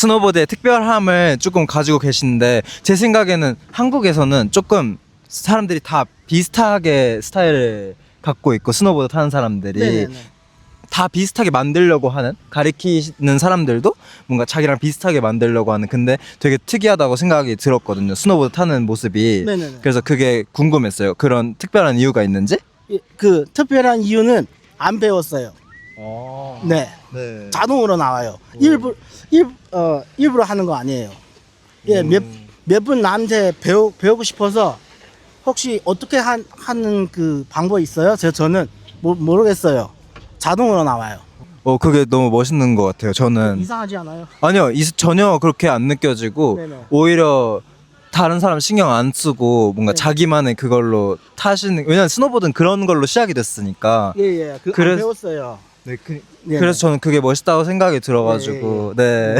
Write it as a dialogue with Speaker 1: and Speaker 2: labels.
Speaker 1: 스노보드의 특별함을 조금 가지고 계시는데 제 생각에는 한국에서는 조금 사람들이 다 비슷하게 스타일을 갖고 있고 스노보드 타는 사람들이
Speaker 2: 네네네.
Speaker 1: 다 비슷하게 만들려고 하는 가리키는 사람들도 뭔가 자기랑 비슷하게 만들려고 하는 근데 되게 특이하다고 생각이 들었거든요 스노보드 타는 모습이
Speaker 2: 네네네.
Speaker 1: 그래서 그게 궁금했어요 그런 특별한 이유가 있는지
Speaker 2: 예, 그 특별한 이유는 안 배웠어요. 네.
Speaker 1: 네.
Speaker 2: 자동으로 나와요. 일부 일, 어, 일부러 하는 거 아니에요. 예, 몇몇분 나한테 배우 배우고 싶어서 혹시 어떻게 한, 하는 그 방법 있어요? 저 저는 모, 모르겠어요. 자동으로 나와요.
Speaker 1: 어 그게 너무 멋있는 것 같아요 저는
Speaker 2: 이상하지 않아요?
Speaker 1: 아니요 이, 전혀 그렇게 안 느껴지고
Speaker 2: 네네.
Speaker 1: 오히려 다른 사람 신경 안 쓰고 뭔가
Speaker 2: 네.
Speaker 1: 자기만의 그걸로 타시는 왜냐면 스노보드는 그런 걸로 시작이 됐으니까
Speaker 2: 예, 예. 그
Speaker 1: 그래서-
Speaker 2: 안 배웠어요.
Speaker 1: 네, 그,
Speaker 2: 네네.
Speaker 1: 그 래서 저는 그게 멋있다고 생각이 들어가지고 네.